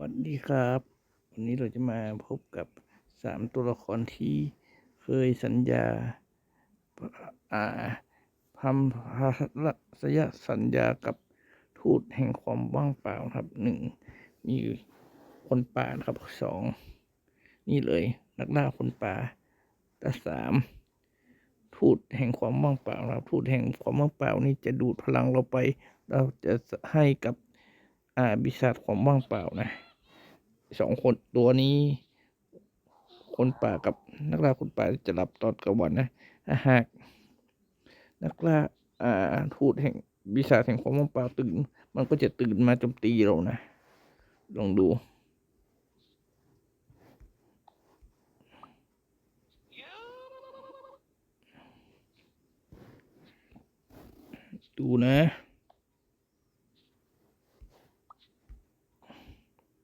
สวัสดีครับ วันนี้เราจะมาพบกับสามตัวละครที่เคยสัญญาอ่าพัมพสยสัญญากับทูตแห่งความว่างเปล่าครับหนึ่งมีคนป่านะครับสองนี่เลยนักล่าคนป่าและสามทูตแห่งความว่างเปล่าครับทูตแห่งความว่างเปล่านี่จะดูดพลังเราไป เราจะให้กับอาบิษัทความว่างเปล่านะ สองคนตัวนี้ คนป่ากับนักล่าคนป่าจะหลับตอนกลางวันนะหาก นักล่าอ่าทูตแห่งบิษัทแห่งความว่างเปล่าตื่น มันก็จะตื่นมาโจมตีเรานะ ลองดูดูนะ